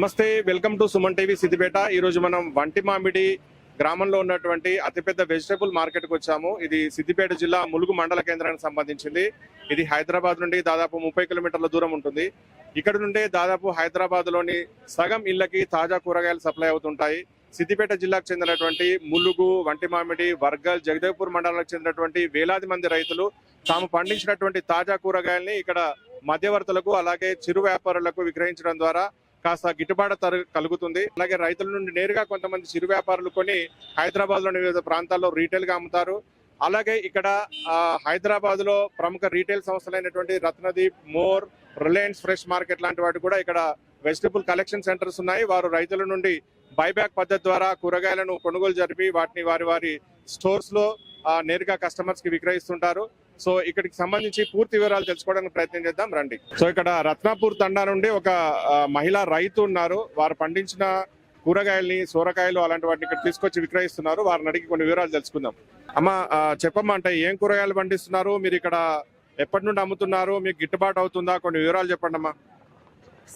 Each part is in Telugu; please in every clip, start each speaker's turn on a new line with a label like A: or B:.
A: నమస్తే welcome to Suman TV Siddipet. ఈరోజు మనం వంటి మామిడి గ్రామంలో ఉన్నటువంటి అతిపెద్ద వెజిటబుల్ మార్కెట్కి వచ్చాము. ఇది సిద్దిపేట జిల్లా ములుగు మండల కేంద్రానికి సంబంధించింది. ఇది హైదరాబాద్ నుండి దాదాపు ముప్పై కిలోమీటర్ల దూరం ఉంటుంది. ఇక్కడ నుండే దాదాపు హైదరాబాద్లోని సగం ఇళ్ళకి తాజా కూరగాయలు సప్లై అవుతుంటాయి. సిద్దిపేట జిల్లాకు చెందినటువంటి ములుగు వంటి మామిడి వర్గల్ జగదేవ్పూర్ మండలాలకు చెందినటువంటి వేలాది మంది రైతులు తాము పండించినటువంటి తాజా కూరగాయల్ని ఇక్కడ మధ్యవర్తులకు అలాగే చిరు వ్యాపారులకు విక్రయించడం ద్వారా కాస్త గిట్టుబాటు తర కలుగుతుంది. అలాగే రైతుల నుండి నేరుగా కొంతమంది చిరు వ్యాపారులు కొని హైదరాబాద్లోని వివిధ ప్రాంతాల్లో రీటైల్గా అమ్ముతారు. అలాగే ఇక్కడ హైదరాబాద్లో ప్రముఖ retail సంస్థలైనటువంటి Ratnadeep More Reliance Fresh market లాంటి వాటి కూడా ఇక్కడ వెజిటబుల్ కలెక్షన్ సెంటర్స్ ఉన్నాయి. వారు రైతుల నుండి బైబ్యాక్ పద్ధతి ద్వారా కూరగాయలను కొనుగోలు జరిపి వాటిని వారి వారి స్టోర్స్లో నేరుగా కస్టమర్స్కి విక్రయిస్తుంటారు. సో ఇక్కడికి సంబంధించి పూర్తి వివరాలు తెలుసుకోవడానికి ప్రయత్నం చేద్దాం రండి. సో ఇక్కడ రత్నాపూర్ తండా నుండి ఒక మహిళా రైతు ఉన్నారు. వారు పండించిన కూరగాయల్ని సూరకాయలు అలాంటి వాటిని ఇక్కడ తీసుకొచ్చి విక్రయిస్తున్నారు. వారిని అడిగి కొన్ని వివరాలు తెలుసుకుందాం. అమ్మ చెప్పమ్మా అంటే ఏం కూరగాయలు పండిస్తున్నారు? మీరు ఇక్కడ ఎప్పటి నుండి అమ్ముతున్నారు? మీకు గిట్టుబాటు అవుతుందా? కొన్ని వివరాలు చెప్పండి అమ్మా.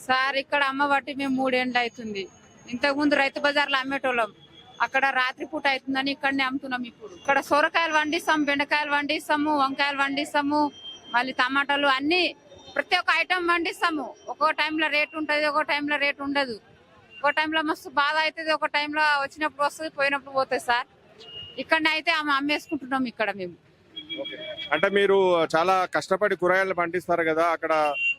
B: సార్ ఇక్కడ అమ్మ బట్టి మేము మూడేండ్లు అవుతుంది. ఇంతకుముందు రైతు బజార్లో అమ్మేటోళ్ళం. అక్కడ రాత్రి పూట అవుతుందని ఇక్కడనే అమ్ముతున్నాం ఇప్పుడు. ఇక్కడ సొరకాయలు వండిస్తాం బెండకాయలు వండిస్తాము వంకాయలు వండిస్తాము మళ్ళీ టమాటాలు అన్ని ప్రతి ఒక్క ఐటమ్ వండిస్తాము. ఒక్కో టైంలో రేట్ ఉంటుంది ఒక్కో టైంలో రేట్ ఉండదు. ఒక టైంలో మస్తు బాధ అవుతుంది ఒక టైంలో వచ్చినప్పుడు వస్తుంది పోయినప్పుడు పోతుంది సార్. ఇక్కడనే అయితే ఆమె అమ్మేసుకుంటున్నాం ఇక్కడ మేము.
A: అంటే మీరు చాలా కష్టపడి కూరగాయలు పండిస్తారు కదా అక్కడ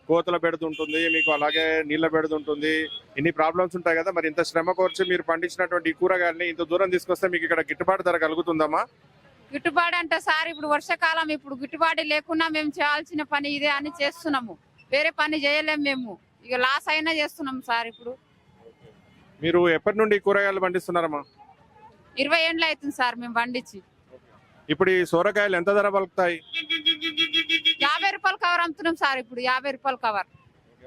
A: కోతల పెడుతుంటుంది మీకు అలాగే నీళ్ళ పెడుతుంటుంది. ఇన్ని ప్రాబ్లమ్స్ ఉంటాయి కదా మరి ఇంత శ్రమ కోర్చి మీరు పండించినటువంటి ఈ కూరగాయల్ని ఇంత దూరం తీసుకొస్తే మీకు ఇక్కడ గిట్టుబాటు ధర కలుగుతుందమ్మా?
B: గిట్టుబాటు అంటే సార్ ఇప్పుడు వర్షాకాలం ఇప్పుడు గిట్టుబాటు లేకున్నా మేము చేయాల్సిన పని ఇదే అని చేస్తున్నాము. వేరే పని చేయలేము మేము. ఇక లాస్ అయినా చేస్తున్నాం సార్ ఇప్పుడు.
A: మీరు ఎప్పటి నుండి కూరగాయలు పండిస్తున్నారమ్మా?
B: ఇరవై ఏండ్లు అవుతుంది సార్ మేము పండించి.
A: ఇప్పుడు ఈ సోరకాయలు ఎంత ధర పలుకుతాయి?
B: అమ్ముతున్నాం సార్ ఇప్పుడు యాభై రూపాయలు కవర్.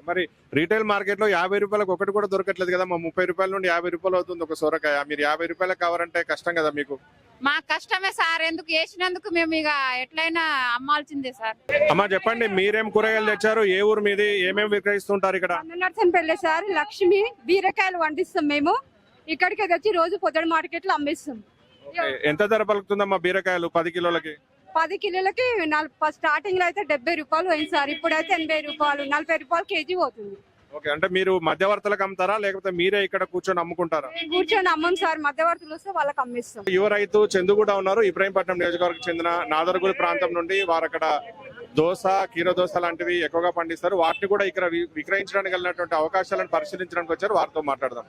A: మరి రీటైల్ మార్కెట్లో యాభై రూపాయలకు ఒకటి కూడా దొరకట్లేదు కదా మా ముప్పై రూపాయల నుండి యాభై రూపాయలు అవుతుంది ఒక సోరకాయ. మీరు యాభై రూపాయలకు కావాలంటే కష్టం కదా మీకు?
B: మా కష్టమే సార్ ఎందుకు వేసినందుకు మేము ఇక ఎట్లయినా అమ్మాల్సిందే సార్.
A: అమ్మా చెప్పండి మీరేం కూరగాయలు తెచ్చారు? ఏ ఊరు మీది? ఏమేమి విక్రయిస్తుంటారు ఇక్కడ?
C: నర్సంపల్లి సార్ లక్ష్మి బీరకాయలు వండిస్తాం మేము. ఇక్కడికి తెచ్చి రోజు పొద్దున మార్కెట్లో అమ్మేస్తాం
A: ఎంత ధర పలుకుతుందమ్మా బీరకాయలు పది కిలోలకి?
C: పది కిలోలకి స్టార్టింగ్లో అయితే డెబ్బై రూపాయలు అయింది సార్. ఇప్పుడైతే ఎనభై రూపాయలు నలభై రూపాయలు కేజీ పోతుంది.
A: ఓకే అంటే మీరు మధ్యవర్తులకు అమ్ముతారా? లేకపోతే మీరే ఇక్కడ కూర్చొని అమ్ముకుంటారా?
C: కూర్చొని అమ్మం సార్. మధ్యవర్తులు వస్తే వాళ్ళకి అమ్మేస్తాం.
A: యువ రైతు చందు కూడా ఉన్నారు. ఇబ్రాహీంపట్నం నియోజకవర్గం చెందిన నాదరగుడి ప్రాంతం నుండి వారు అక్కడ దోస కీర దోస లాంటివి ఎక్కువగా పండిస్తారు. వాటిని కూడా ఇక్కడ విక్రయించడానికి వెళ్ళినటువంటి అవకాశాలను పరిశీలించడానికి వచ్చారు. వారితో మాట్లాడదాం.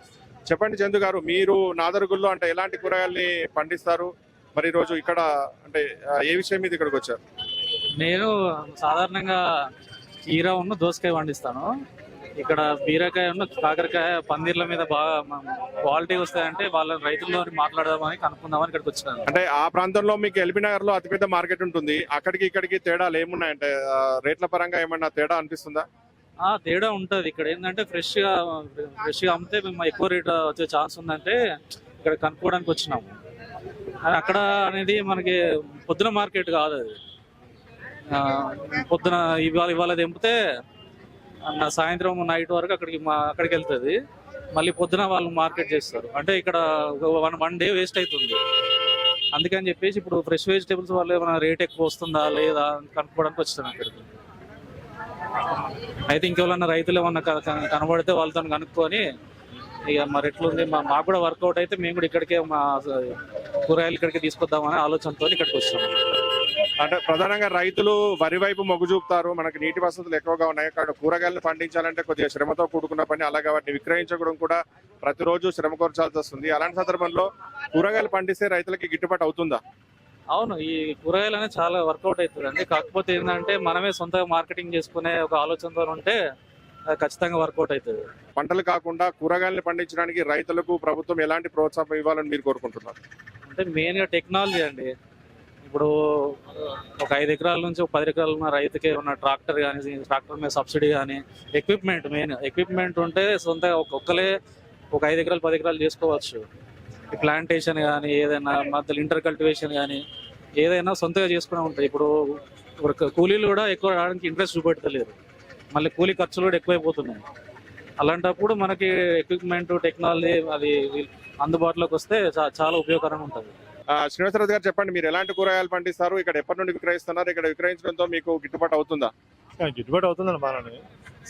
A: చెప్పండి చందు గారు మీరు నాదరుగుల్లో అంటే ఎలాంటి కూరగాయల్ని పండిస్తారు? మరి ఈ రోజు ఇక్కడ అంటే ఏ విషయం మీద ఇక్కడికి వచ్చారు?
D: నేను సాధారణంగా కీర ఉన్న దోసకాయ పండిస్తాను ఇక్కడ బీరకాయ ఉన్న కాకరకాయ పందిర్ల మీద బాగా క్వాలిటీ వస్తాయంటే వాళ్ళ రైతులతో మాట్లాడదామని కనుక్కుందామని ఇక్కడికి వచ్చినాను.
A: అంటే ఆ ప్రాంతంలో మీకు ఎల్బీ నగర్లో అతిపెద్ద మార్కెట్ ఉంటుంది. అక్కడికి ఇక్కడికి తేడాలు ఏమున్నాయంటే రేట్ల పరంగా ఏమన్నా తేడా అనిపిస్తుందా?
D: ఆ తేడా ఉంటది. ఇక్కడ ఏంటంటే ఫ్రెష్గా ఫ్రెష్గా అమ్మితే మేము ఎక్కువ రేట్ వచ్చే ఛాన్స్ ఉందంటే ఇక్కడ కనుక్కోవడానికి వచ్చినాము. అక్కడ అనేది మనకి పొద్దున మార్కెట్ కాదు అది. పొద్దున ఇవాళ ఇవాళ దింపితే అన్న సాయంత్రం నైట్ వరకు అక్కడికి మా అక్కడికి వెళ్తుంది. మళ్ళీ పొద్దున వాళ్ళు మార్కెట్ చేస్తారు. అంటే ఇక్కడ వన్ వన్ డే వేస్ట్ అవుతుంది అందుకని చెప్పేసి ఇప్పుడు ఫ్రెష్ వెజిటేబుల్స్ వల్ల ఏమైనా రేట్ ఎక్కువ వస్తుందా లేదా అని కనుక్కోవడానికి వచ్చాను అక్కడికి అయితే ఇంకెవరన్నా రైతులు ఏమన్నా క- కనబడితే వాళ్ళతో కనుక్కొని ఇక మరి ఎట్లుంది మా మాకు కూడా వర్కౌట్ అయితే మేము కూడా ఇక్కడికే మా కూరగాయలు ఇక్కడికి తీసుకొద్దామనే ఆలోచనతో ఇక్కడికి వచ్చాము
A: అంటే ప్రధానంగా రైతులు వరి వైపు మొగ్గు చూపుతారు. మనకి నీటి వసతులు ఎక్కువగా ఉన్నాయి. అక్కడ కూరగాయలను పండించాలంటే కొద్దిగా శ్రమతో కూడుకున్న పని అలాగే వాటిని విక్రయించడం కూడా ప్రతిరోజు శ్రమ కోర్చాల్సి వస్తుంది. అలాంటి సందర్భంలో కూరగాయలు పండిస్తే రైతులకి గిట్టుబాటు అవుతుందా?
D: అవును ఈ కూరగాయలు అనేది చాలా వర్కౌట్ అవుతుంది కాకపోతే ఏంటంటే మనమే సొంతగా మార్కెటింగ్ చేసుకునే ఒక ఆలోచనతో ఉంటే ఖచ్చితంగా వర్కౌట్ అవుతుంది.
A: పంటలు కాకుండా కూరగాయలను పండించడానికి రైతులకు ప్రభుత్వం ఎలాంటి ప్రోత్సాహం ఇవ్వాలని మీరు కోరుకుంటున్నారు?
D: అంటే మెయిన్గా టెక్నాలజీ అండి. ఇప్పుడు ఒక ఐదు ఎకరాల నుంచి ఒక పది ఎకరాలు ఉన్న రైతుకి ఉన్న ట్రాక్టర్ కానీ ట్రాక్టర్ మీద సబ్సిడీ కానీ ఎక్విప్మెంట్ మెయిన్ ఎక్విప్మెంట్ ఉంటే సొంతగా ఒక్కొక్కలే ఒక ఐదు ఎకరాలు పది ఎకరాలు చేసుకోవచ్చు. ఈ ప్లాంటేషన్ కానీ ఏదైనా మధ్యలో ఇంటర్ కల్టివేషన్ కానీ ఏదైనా సొంతగా చేసుకునే ఉంటాయి. ఇప్పుడు ఇప్పుడు కూలీలు కూడా ఎక్కువ రావడానికి ఇంట్రెస్ట్ చూపెట్టలేదు. మళ్ళీ కూలీ ఖర్చులు కూడా ఎక్కువైపోతున్నాయి. అలాంటప్పుడు మనకి ఎక్విప్మెంట్ టెక్నాలజీ అది అందుబాటులోకి వస్తే చాలా ఉపయోగకరంగా ఉంటుంది.
A: ఆ, శ్రీనివాసరావు గారు చెప్పండి మీరు ఎలాంటి కూరగాయలు పండిస్తారు? ఇక్కడ ఎప్పటి నుండి విక్రయిస్తున్నారు? ఇక్కడ విక్రయించడంతో మీకు గిట్టుబాటు అవుతుందా?
E: గిట్టుబాటు అవుతుందండి బాగానే.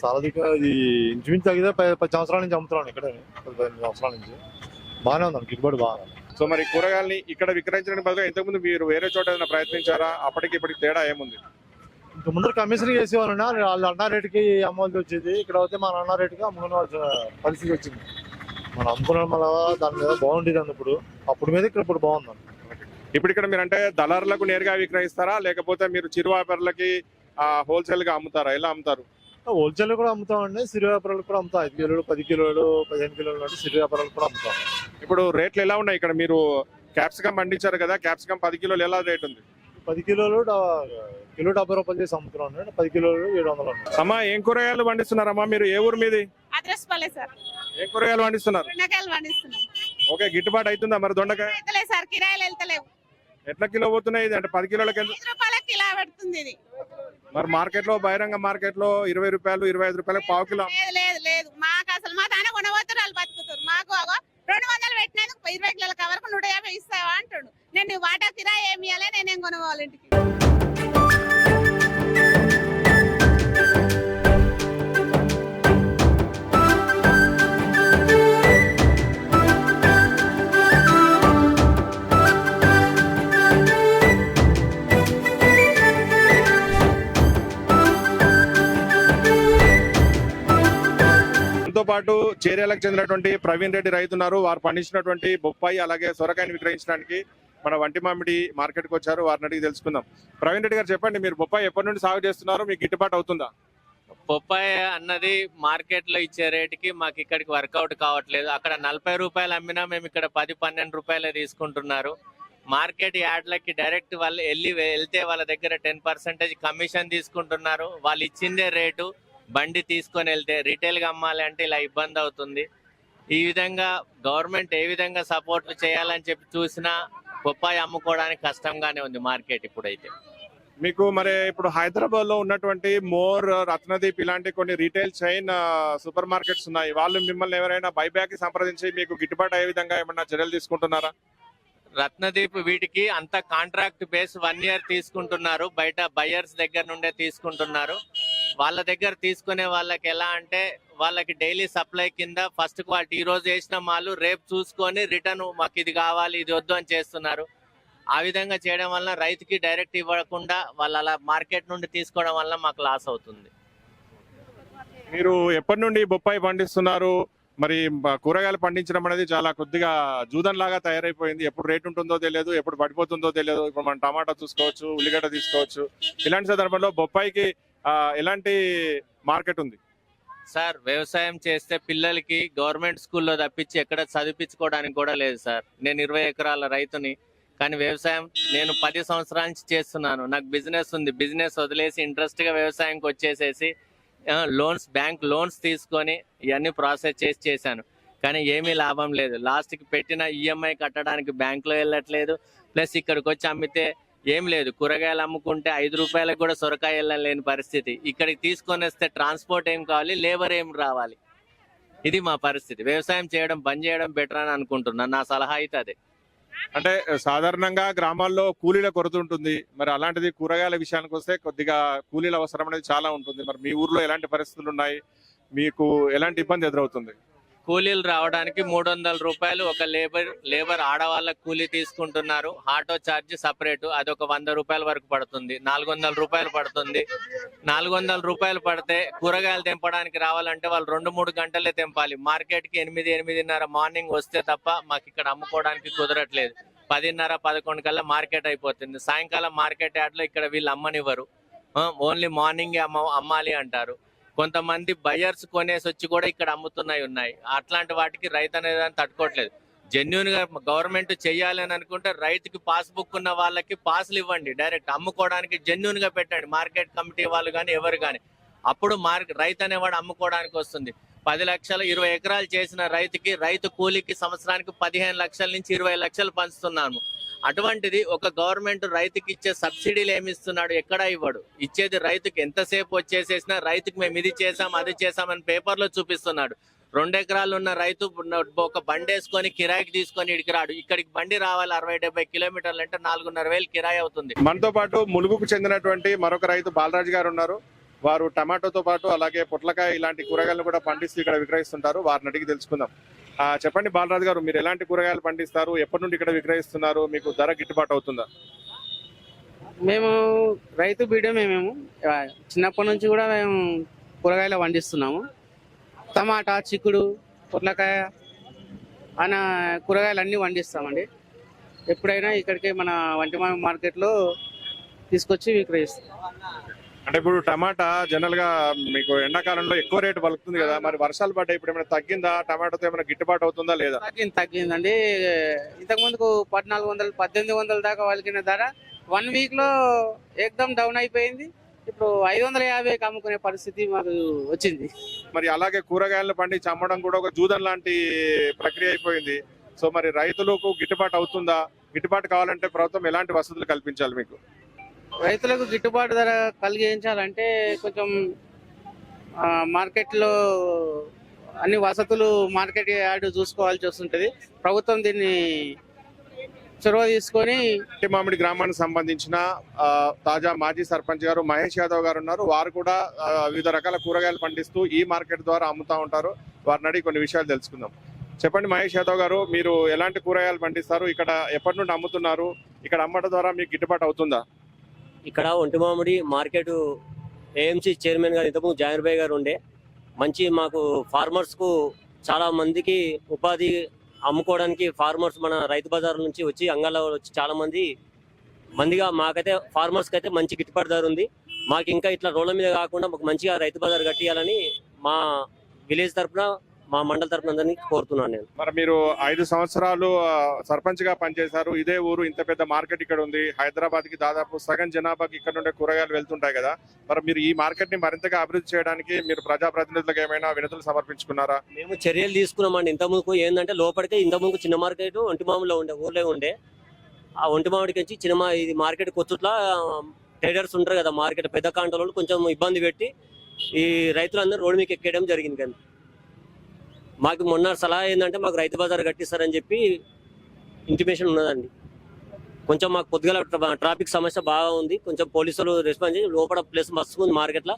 E: చాలా దిక్కు ఇది ఇంచుమించు తగ్గితే పది పది సంవత్సరాల నుంచి అమ్ముతున్నాను ఇక్కడ. పది పదిహేను సంవత్సరాల నుంచి. బాగానే ఉందండి గిట్టుబాటు బాగా
A: సో మరి కూరగాయలని ఇక్కడ విక్రయించడానికి బదులుగా ఇంతకుముందు మీరు వేరే చోట ఏదైనా ప్రయత్నించారా? అప్పటికి ఇప్పటికి తేడా ఏముంది?
E: ఇంక ముందర కమిషన్ చేసేవాళ్ళని వాళ్ళు అన్న రేటుకి అమ్మవలసి వచ్చేది. ఇక్కడ అయితే మన అన్న రేటుకి అమ్ముకునే పరిస్థితి వచ్చింది. మనం అమ్ముకున్న వల్ల దాని మీద బాగుండేది అన్నప్పుడు అప్పుడు మీద ఇక్కడ ఇప్పుడు బాగుందండి
A: ఇప్పుడు ఇక్కడ మీరు అంటే దళారులకు నేరుగా విక్రయిస్తారా? లేకపోతే మీరు చిరు వ్యాపారులకి హోల్సేల్గా అమ్ముతారా? ఎలా అమ్ముతారు?
E: హోల్సేల్ కూడా అమ్ముతామండి సిరి వ్యాపారాలు కూడా అమ్ముతాం. ఐదు కిలోలు పది కిలోలు పదిహేను కిలోలు అంటే సిరి వ్యాపారాలు కూడా అమ్ముతాం.
A: ఇప్పుడు రేట్లు ఎలా ఉన్నాయి ఇక్కడ? మీరు క్యాప్సికం పండించారు కదా క్యాప్సికం పది కిలోలు ఎలా రేట్ ఉంది?
E: పది కిలోలు కిలో డెబ్బై రూపాయలు చేసి అమ్ముతున్నాం అండి పది కిలోలు ఏడు వందలు
A: అమ్మా ఏం కూరగాయలు పండిస్తున్నారమ్మా మీరు? ఏ ఊరు మీది?
F: Address sir.
A: ఏం కూరగాయలు పండిస్తున్నారు?
F: దొండకాయలు పండిస్తున్నాం.
A: ఓకే గిట్టుబాటు అవుతుందా మరి దొండకాయ?
F: సార్ కిరాయిలు వెళ్తలేవు.
A: ఎట్లా కిలో పోతున్నాయి ఇది? అంటే పది కిలోలకి ఎంత?
F: ఐదు రూపాయలకి కిలో పెడుతుంది ఇది.
A: మరి మార్కెట్లో బహిరంగ మార్కెట్లో ఇరవై రూపాయలు ఇరవై ఐదు రూపాయలకు పావు కిలో
F: లేదు లేదు లేదు. మాకు అసలు మా తానే కొనబోతున్నారు వాళ్ళు బతుకుతారు. మాకు అగో రెండు వందలు పెట్టినందుకు ఇరవై కిలోల కవరకు నూట యాభై ఇస్తావా అంటాడు. నేను వాటా కిరాయి ఏమి ఇవ్వాలి నేనేం కొనుక్కోవాలి ఇంటికి?
A: దాంతో పాటు చేర్యాలకు చెందినటువంటి ప్రవీణ్ రెడ్డి రైతు ఉన్నారు వారు పండించినటువంటి బొప్పాయి అలాగే సొరకాయని విక్రయించడానికి మన వంటి మామిడి మార్కెట్కు వచ్చారు. వారిని అడిగి తెలుసుకుందాం. ప్రవీణ్ రెడ్డి గారు చెప్పండి మీరు బొప్పాయి ఎప్పటి నుండి సాగు చేస్తున్నారు? మీకు గిట్టుబాటు అవుతుందా?
G: బొప్పాయి అన్నది మార్కెట్లో ఇచ్చే రేటుకి మాకు ఇక్కడికి వర్కౌట్ కావట్లేదు. అక్కడ నలభై రూపాయలు అమ్మినా మేము ఇక్కడ పది పన్నెండు రూపాయలే తీసుకుంటున్నారు. మార్కెట్ యాడ్లకి డైరెక్ట్ వాళ్ళు వెళ్ళి వెళ్తే వాళ్ళ దగ్గర టెన్ పర్సెంటేజ్ కమిషన్ తీసుకుంటున్నారు. వాళ్ళు ఇచ్చిందే రేటు. బండి తీసుకొని వెళ్తే రీటైల్గా అమ్మాలి అంటే ఇలా ఇబ్బంది అవుతుంది. ఈ విధంగా గవర్నమెంట్ ఏ విధంగా సపోర్ట్ చేయాలని చెప్పి చూసినా బొప్పాయి అమ్ముకోవడానికి కష్టంగానే ఉంది మార్కెట్ ఇప్పుడైతే.
A: మీకు మరి ఇప్పుడు హైదరాబాద్లో ఉన్నటువంటి మోర్ రత్నదీప్ ఇలాంటి కొన్ని రీటైల్ చైన్ సూపర్ మార్కెట్స్ ఉన్నాయి. వాళ్ళు మిమ్మల్ని ఎవరైనా బైబ్యాక్కి సంప్రదించి మీకు గిట్టుబాటు అయ్యే విధంగా ఏమన్నా చర్యలు తీసుకుంటున్నారా?
G: రత్నదీప్ వీటికి అంత కాంట్రాక్ట్ బేస్ వన్ ఇయర్ తీసుకుంటున్నారు. బయట బయర్స్ దగ్గర నుండే తీసుకుంటున్నారు. వాళ్ళ దగ్గర తీసుకునే వాళ్ళకి ఎలా అంటే వాళ్ళకి డైలీ సప్లై కింద ఫస్ట్ క్వాలిటీ ఈ రోజు వేసిన మాలు రేపు చూసుకొని రిటర్న్ మాకు ఇది కావాలి ఇది వద్దు అని చేస్తున్నారు. ఆ విధంగా చేయడం వల్ల రైతుకి డైరెక్ట్ ఇవ్వకుండా వాళ్ళు అలా మార్కెట్ నుండి తీసుకోవడం వల్ల మాకు లాస్ అవుతుంది.
A: మీరు ఎప్పటి నుండి బొప్పాయి పండిస్తున్నారు? మరి కూరగాయలు పండించడం అనేది చాలా కొద్దిగా జూదన్ లాగా తయారైపోయింది. ఎప్పుడు రేట్ ఉంటుందో తెలియదు ఎప్పుడు పడిపోతుందో తెలియదు. ఇప్పుడు మనం టమాటా చూసుకోవచ్చు ఉల్లిగడ్డ తీసుకోవచ్చు. ఇలాంటి సందర్భంలో బొప్పాయికి ఎలాంటి మార్కెట్ ఉంది?
G: సార్ వ్యవసాయం చేస్తే పిల్లలకి గవర్నమెంట్ స్కూల్లో తప్పించి ఎక్కడ చదివించుకోవడానికి కూడా లేదు సార్. నేను ఇరవై ఎకరాల రైతుని కానీ వ్యవసాయం నేను పది సంవత్సరాల నుంచి చేస్తున్నాను. నాకు బిజినెస్ ఉంది. బిజినెస్ వదిలేసి ఇంట్రెస్ట్గా వ్యవసాయంకి వచ్చేసేసి లోన్స్ బ్యాంక్ లోన్స్ తీసుకొని ఇవన్నీ ప్రాసెస్ చేసి చేశాను. కానీ ఏమీ లాభం లేదు. లాస్ట్కి పెట్టిన ఈఎంఐ కట్టడానికి బ్యాంకులో వెళ్ళట్లేదు. ప్లస్ ఇక్కడికి వచ్చి అమ్మితే ఏం లేదు. కూరగాయలు అమ్ముకుంటే ఐదు రూపాయలకు కూడా సొరకాయ వెళ్ళలేని పరిస్థితి. ఇక్కడికి తీసుకొని వస్తే ట్రాన్స్పోర్ట్ ఏం కావాలి లేబర్ ఏం రావాలి? ఇది మా పరిస్థితి. వ్యవసాయం చేయడం బంద్ చేయడం బెటర్ అని అనుకుంటున్నాను నా సలహా అయితే అదే.
A: అంటే సాధారణంగా గ్రామాల్లో కూలీల కొరత ఉంటుంది. మరి అలాంటిది కూరగాయల విషయానికి వస్తే కొద్దిగా కూలీల అవసరం అనేది చాలా ఉంటుంది. మరి మీ ఊర్లో ఎలాంటి పరిస్థితులు ఉన్నాయి? మీకు ఎలాంటి ఇబ్బంది ఎదురవుతుంది?
G: కూలీలు రావడానికి మూడు వందల రూపాయలు ఒక లేబర్ లేబర్ ఆడవాళ్ళ కూలీ తీసుకుంటున్నారు. ఆటో ఛార్జ్ సపరేట్ అది ఒక వంద రూపాయల వరకు పడుతుంది. నాలుగు వందల రూపాయలు పడుతుంది. నాలుగు వందల రూపాయలు పడితే కూరగాయలు తెంపడానికి రావాలంటే వాళ్ళు రెండు మూడు గంటలే తెంపాలి. మార్కెట్కి ఎనిమిది ఎనిమిదిన్నర మార్నింగ్ వస్తే తప్ప మాకు ఇక్కడ అమ్ముకోవడానికి కుదరట్లేదు. పదిన్నర పదకొండు కల్లా మార్కెట్ అయిపోతుంది. సాయంకాలం మార్కెట్ యార్డ్లో ఇక్కడ వీళ్ళు అమ్మనివ్వరు. ఓన్లీ మార్నింగే అమ్మ అమ్మాలి అంటారు. కొంతమంది బయర్స్ కొనేసి వచ్చి కూడా ఇక్కడ అమ్ముతున్నాయి ఉన్నాయి. అట్లాంటి వాటికి రైతు అనేది తట్టుకోవట్లేదు. జెన్యున్గా గవర్నమెంట్ చేయాలని అనుకుంటే రైతుకి పాస్ బుక్ ఉన్న వాళ్ళకి పాస్లు ఇవ్వండి. డైరెక్ట్ అమ్ముకోవడానికి జెన్యున్గా పెట్టండి. మార్కెట్ కమిటీ వాళ్ళు కానీ ఎవరు కానీ అప్పుడు మార్కెట్ రైతు అనేవాడు అమ్ముకోవడానికి వస్తుంది. పది లక్షలు ఇరవై ఎకరాలు చేసిన రైతుకి రైతు కూలీకి సంవత్సరానికి పదిహేను లక్షల నుంచి ఇరవై లక్షలు పంచుతున్నాము. అటువంటిది ఒక గవర్నమెంట్ రైతుకి ఇచ్చే సబ్సిడీలు ఏమి ఇస్తున్నాడు? ఎక్కడా ఇవ్వడు. ఇచ్చేది రైతుకి ఎంతసేపు వచ్చేసేసినా రైతుకి మేము ఇది చేసాం అది చేసామని పేపర్లో చూపిస్తున్నాడు. రెండు ఎకరాలు ఉన్న రైతు ఒక బండి వేసుకొని కిరాయికి తీసుకొని ఇక్కడికి రాడు. ఇక్కడికి బండి రావాలి అరవై డెబ్బై కిలోమీటర్లు అంటే నాలుగున్నర వేలు కిరాయి అవుతుంది.
A: మనతో పాటు ములుగుకు చెందినటువంటి మరొక రైతు బాలరాజు గారు ఉన్నారు. వారు టమాటోతో పాటు అలాగే పొట్లకాయ ఇలాంటి కూరగాయలను కూడా పండిస్తూ ఇక్కడ విక్రయిస్తుంటారు. వారిని అడిగి తెలుసుకుందాం. చెప్పండి బాలరాజు గారు మీరు ఎలాంటి కూరగాయలు పండిస్తారు? ఎప్పటి నుండి ఇక్కడ విక్రయిస్తున్నారు? మీకు ధర గిట్టుబాటు అవుతుందా?
H: మేము రైతు బిడ్డమే మేము. చిన్నప్పటి నుంచి కూడా మేము కూరగాయలు పండిస్తున్నాము. టమాటా చిక్కుడు పొట్లకాయ అన్న కూరగాయలు అన్నీ పండిస్తామండి. ఎప్పుడైనా ఇక్కడికి మన వంటి మార్కెట్లో తీసుకొచ్చి విక్రయిస్తాం.
A: అంటే ఇప్పుడు టమాటా జనరల్గా మీకు ఎండాకాలంలో ఎక్కువ రేటు పలుకుతుంది కదా మరి వర్షాలు పడ్డాయి ఇప్పుడు ఏమైనా తగ్గిందా? టమాటాతో ఏమైనా గిట్టుబాటు అవుతుందా లేదా?
H: తగ్గింది తగ్గిందండి. ఇంతకు ముందుకు పద్నాలుగు వందలు పద్దెనిమిది వందల దాకా వాళ్ళకిన ధర వన్ వీక్లో ఏకదం డౌన్ అయిపోయింది. ఇప్పుడు ఐదు వందల యాభైకి అమ్ముకునే పరిస్థితి మాకు వచ్చింది.
A: మరి అలాగే కూరగాయలను పండించి అమ్మడం కూడా ఒక జూదం లాంటి ప్రక్రియ అయిపోయింది. సో మరి రైతులకు గిట్టుబాటు అవుతుందా? గిట్టుబాటు కావాలంటే ప్రభుత్వం ఎలాంటి వసతులు కల్పించాలి మీకు?
H: రైతులకు గిట్టుబాటు ధర కలిగించాలంటే కొంచెం మార్కెట్లో అన్ని వసతులు మార్కెట్ యాడ్ చూసుకోవాల్సి వస్తుంటది. ప్రభుత్వం దీన్ని చొరవ తీసుకొని
A: మామిడి గ్రామానికి సంబంధించిన తాజా మాజీ సర్పంచ్ గారు మహేష్ యాదవ్ గారు ఉన్నారు. వారు కూడా వివిధ రకాల కూరగాయలు పండిస్తూ ఈ మార్కెట్ ద్వారా అమ్ముతా ఉంటారు. వారిని అడిగి కొన్ని విషయాలు తెలుసుకుందాం. చెప్పండి మహేష్ యాదవ్ గారు మీరు ఎలాంటి కూరగాయలు పండిస్తారు? ఇక్కడ ఎప్పటి నుండి అమ్ముతున్నారు? ఇక్కడ అమ్మడం ద్వారా మీకు గిట్టుబాటు అవుతుందా?
I: ఇక్కడ ఒంటిమామిడి మార్కెట్ ఏఎంసీ చైర్మన్ గారు ఇంతకుముందు జాయిన్ భాయ్ గారు ఉండే. మంచి మాకు ఫార్మర్స్కు చాలా మందికి ఉపాధి అమ్ముకోవడానికి ఫార్మర్స్ మన రైతు బజార్ నుంచి వచ్చి అంగాల్లో వచ్చి చాలా మంది మందిగా మాకైతే ఫార్మర్స్కి అయితే మంచి గిట్టుబాటు ధర ఉంది. మాకు ఇంకా ఇట్లా రోడ్ల మీద కాకుండా మాకు మంచిగా రైతు బజార్ కట్టియాలని మా విలేజ్ తరఫున మా మండల తరపున అందరినీ కోరుతున్నాను నేను.
A: మరి మీరు ఐదు సంవత్సరాలు సర్పంచ్గా పనిచేశారు. ఇదే ఊరు ఇంత పెద్ద మార్కెట్ ఇక్కడ ఉంది. హైదరాబాద్కి దాదాపు సగం జనాభాకి ఇక్కడ నుండే కూరగాయలు వెళ్తుంటాయి కదా. మరి మీరు ఈ మార్కెట్ని మరింతగా అభివృద్ధి చేయడానికి మీరు ప్రజాప్రతినిధులకు ఏమైనా వినతులు సమర్పించుకున్నారా?
I: మేము చర్యలు తీసుకున్నామండి. ఇంతకుముందుకు ఏంటంటే లోపలికే ఇంతకుముందు చిన్న మార్కెట్ ఒంటిమామిలో ఉండే ఊర్లో ఉండే. ఆ ఒంటిమామిడికి వచ్చి చిన్న ఇది మార్కెట్ కొచ్చుట్ల ట్రేడర్స్ ఉంటారు కదా మార్కెట్ పెద్ద కాంటలో కొంచెం ఇబ్బంది పెట్టి ఈ రైతులందరూ రోడ్డు మీకు ఎక్కేయడం జరిగింది కానీ. మాకు మొన్న సలహా ఏంటంటే మాకు రైతు బజార్ కట్టిస్తారని చెప్పి ఇంటిమేషన్ ఉన్నదండి. కొంచెం మాకు పొద్దుగల ట్రా- ట్రాఫిక్ సమస్య బాగా ఉంది. కొంచెం పోలీసులు రెస్పాన్స్ చేసి లోపల ప్లేస్ మస్తు ఉంది మార్కెట్లో.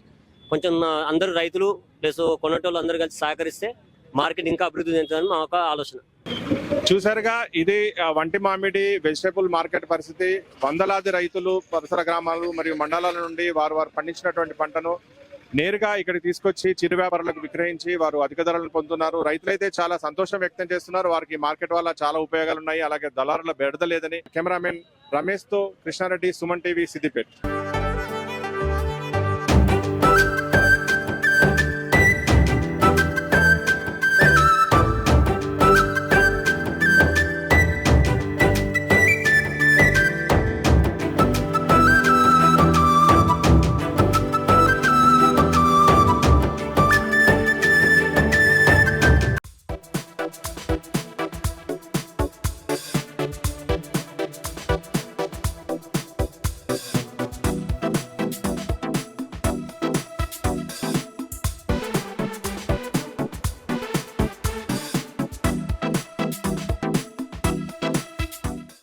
I: కొంచెం అందరూ రైతులు ప్లస్ కొనేటోళ్ళు అందరూ కలిసి సహకరిస్తే మార్కెట్ ఇంకా అభివృద్ధి చెందుతుందని మా ఒక ఆలోచన.
A: చూసారుగా ఇది వంటి మామిడి వెజిటేబుల్ మార్కెట్ పరిస్థితి. వందలాది రైతులు పరిసర గ్రామాలు మరియు మండలాల నుండి వారు వారు పండించినటువంటి పంటను నేరుగా ఇక్కడికి తీసుకొచ్చి చిరు వ్యాపారులకు విక్రయించి వారు అధిక ధరలు పొందుతున్నారు. రైతులైతే చాలా సంతోషం వ్యక్తం చేస్తున్నారు. వారికి మార్కెట్ వల్ల చాలా ఉపయోగాలు ఉన్నాయి అలాగే దళారుల బెడద లేదని కెమెరామెన్ రమేష్తో కృష్ణారెడ్డి సుమన్ టీవీ సిద్దిపేట.